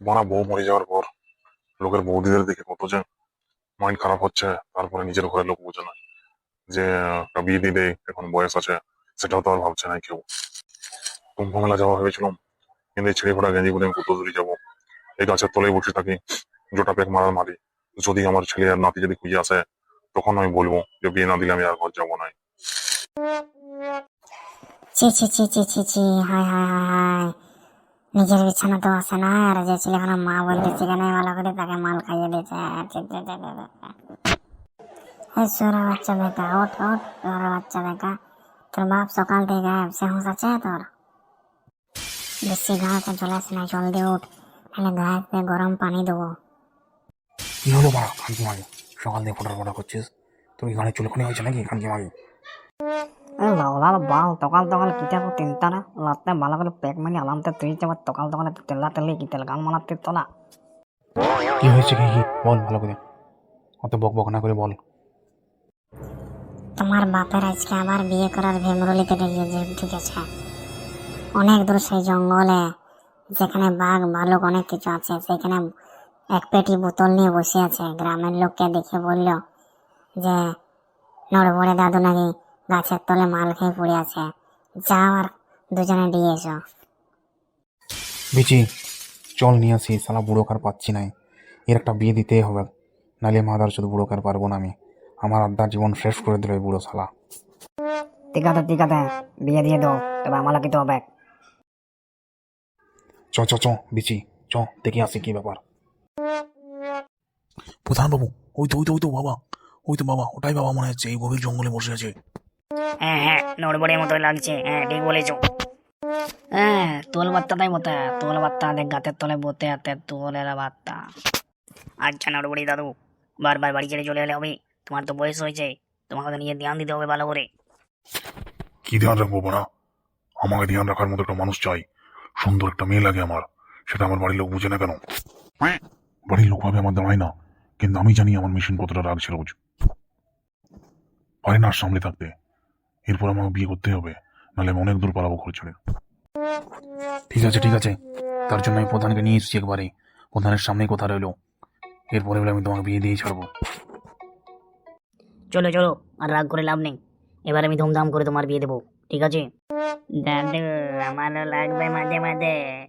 মারা বউ মরে যাওয়ার পর। লোকের বৌদিদের দেখে কত যে মাইন্ড খারাপ হচ্ছে, তারপরে নিজের ঘরের লোক বোঝে না যে, একটা বিয়ে দিলে এখন বয়স আছে, সেটাও তো আর ভাবছে না কেউ। কুম্ভ মেলা যাওয়া ভেবেছিলাম কিন্তু ছেড়ে ফোটা গেঞ্জি বলে আমি কোথাও দূরে যাব? এই গাছের তলায় বসে থাকি, জোটা পেক মারার মারি যদি আমার ছেলে আর নাতি যদি খুঁজে আসে, তখন আমি বলব যে, বিয়ে না দিলে আমি আর ঘর যাব না। ছি ছি ছি ছি ছি ছি হাই হাই হাই নিজের বিছানা তো আসে না, আর যে ছেলেখানা মা বলতে সেখানে ভালো করে তাকে মাল খাইয়ে দিয়েছে। এই সোরা বাচ্চা বেটা, ওঠ ওঠ সোরা বাচ্চা বেটা। তোর বাপ সকাল থেকে গায়েব সে হুঁশ তোর। বেশি গাছে চলে আসে না জল দিয়ে উঠ তাহলে গায়ে গরম পানি দেবো। কি হলো বাড়া? খানকি মাগি সকাল দিয়ে ফোটার ফোটা করছিস কি গানে চুলকুনি হয়েছে নাকি? খানকি মাগি লাউলার বাল তকাল তকাল কিটা কো তিনটারা লাতে ভালো করে পেক মানি আলামতে তুই যাবার তকাল তকালে তেলা তেলি কিটেল গান মানাতে তোলা। কি হয়েছে কি কি বল ভালো করে অত বক বক না করে বল। তোমার বাপের আজকে আবার বিয়ে করার ভেমরুলি কেটে গিয়েছে ঠিক আছে। অনেক দূর সেই জঙ্গলে যেখানে বাঘ ভালুক অনেক কিছু আছে সেখানে এক পেটি বোতল নিয়ে বসে আছে। গ্রামের লোককে দেখে বলল যে নড়বড়ে দাদু নাকি গাছের তলে মাল খেয়ে পড়ে আছে। যাও আর দুজনে দিয়ে এসো। বিচি চল নিয়ে আসি সালা বুড়ো কার পাচ্ছি নাই। এর একটা বিয়ে দিতেই হবে। নাহলে মাদার শুধু বুড়ো কার পারব না আমি। আমার আড্ডার জীবন শেষ করে দিল এই বুড়ো শালা। ঠিক আছে ঠিক আছে বিয়ে দিয়ে দাও। তবে আমার কি হবে। চ চ চ বিচি চ দেখে আসি কি ব্যাপার। প্রধান বাবু ওই তো ওই তো ওই তো বাবা। ওই তো বাবা ওটাই বাবা মনে হচ্ছে এই গভীর জঙ্গলে বসে আছে। হ্যাঁ হ্যাঁ নড়বড়ের মতোই লাগছে। হ্যাঁ ঠিক বলেছ। হ্যাঁ তোল বাত্তাটাই মতো তোল বাত্তা দেখ গাতের তলে বতে হাতে তোলের বাত্তা। আচ্ছা নড়বড়ি দাদু, বারবার বাড়ি ছেড়ে চলে এলে হবে। তোমার তো বয়স হয়েছে, তোমাকে তো নিজের ধ্যান দিতে হবে ভালো করে। কি ধ্যান রাখব না আমাকে ধ্যান রাখার মতো একটা মানুষ চাই। সুন্দর একটা মেয়ে লাগে আমার। সেটা আমার বাড়ির লোক বুঝে না কেন? বাড়ির লোক ভাবে আমার দাঁড়ায় না। কিন্তু আমি জানি আমার মেশিন কতটা রাগছে রোজ। পারে না সামলে থাকতে। এরপর আমাকে বিয়ে করতে হবে। নাহলে আমি অনেক দূর পালাবো ঘর ছেড়ে ঠিক আছে ঠিক আছে। তার জন্য আমি প্রধানকে নিয়ে এসেছি একবারে। প্রধানের সামনেই কথা রইল। এরপরে বলে আমি তোমাকে বিয়ে দিয়ে ছাড়বো। চলো চলো। আর রাগ করে লাভ নেই। এবার আমি ধুমধাম করে তোমার বিয়ে দেবো। ঠিক আছে? দাদু আমারও লাগবে মাঝে মাঝে।